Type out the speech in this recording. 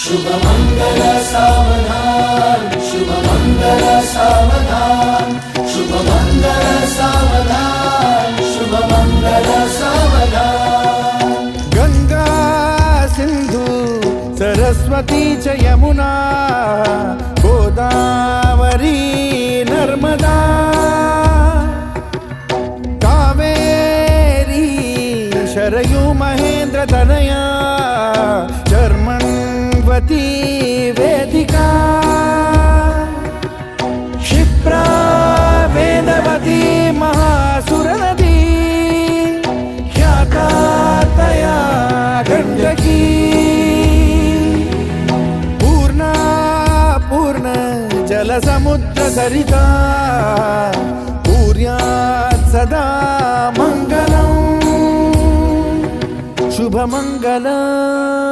शुभमङ्गल सावधान शुभमङ्गल सावधान शुभमङ्गल सावधान शुभमङ्गल सावधान। गंगा सिंधू सरस्वती च यमुना गोदावरी नर्मदा। कावेरी शरयू महेन्द्र तनया वेदिका। क्षिप्रा वेदवती महासुरनदी। ख्याता तया गण्डकी। पूर्णा पूर्ण जल जलसमुद्रसरिता। पूर्यात् सदा मङ्गलम्। शुभमङ्गलम्।